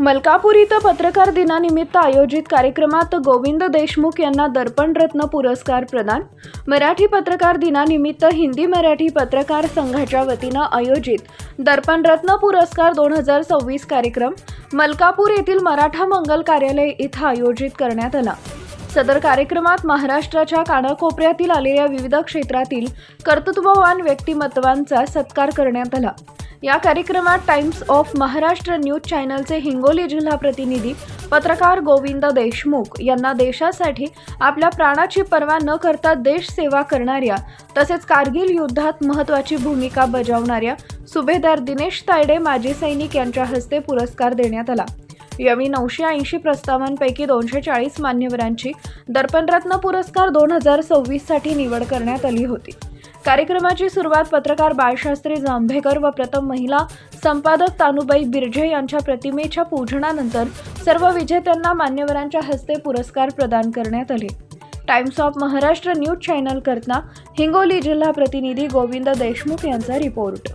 मलकापूर इथं पत्रकार दिनानिमित्त आयोजित कार्यक्रमात गोविंद देशमुख यांना दर्पणरत्न पुरस्कार प्रदान. मराठी पत्रकार दिनानिमित्त हिंदी मराठी पत्रकार संघाच्या वतीनं आयोजित दर्पणरत्न पुरस्कार दोन हजार सव्वीस कार्यक्रम मलकापूर येथील मराठा मंगल कार्यालय इथं आयोजित करण्यात आला. सदर कार्यक्रमात महाराष्ट्राच्या कानाकोपऱ्यातील आलेल्या विविध क्षेत्रातील कर्तृत्ववान व्यक्तिमत्वांचा सत्कार करण्यात आला. या कार्यक्रमात टाइम्स ऑफ महाराष्ट्र न्यूज चॅनलचे हिंगोली जिल्हा प्रतिनिधी पत्रकार गोविंद देशमुख यांना देशासाठी आपल्या प्राणाची पर्वा न करता देश सेवा करणाऱ्या तसेच कारगिल युद्धात महत्त्वाची भूमिका बजावणाऱ्या सुभेदार दिनेश तायडे माजी सैनिक यांच्या हस्ते पुरस्कार देण्यात आला. यावेळी नऊशे ऐंशी प्रस्तावांपैकी दोनशे चाळीस मान्यवरांची दर्पणरत्न पुरस्कार दोन हजार सव्वीससाठी निवड करण्यात आली होती. कार्यक्रमाची सुरुवात पत्रकार बाळशास्त्री जांभेकर व प्रथम महिला संपादक तानुबाई बिर्जे यांच्या प्रतिमेच्या पूजनानंतर सर्व विजेत्यांना मान्यवरांच्या हस्ते पुरस्कार प्रदान करण्यात आले. Times of Maharashtra news channel करता हिंगोली जिल्हा प्रतिनिधी गोविंद देशमुख यांचा रिपोर्ट.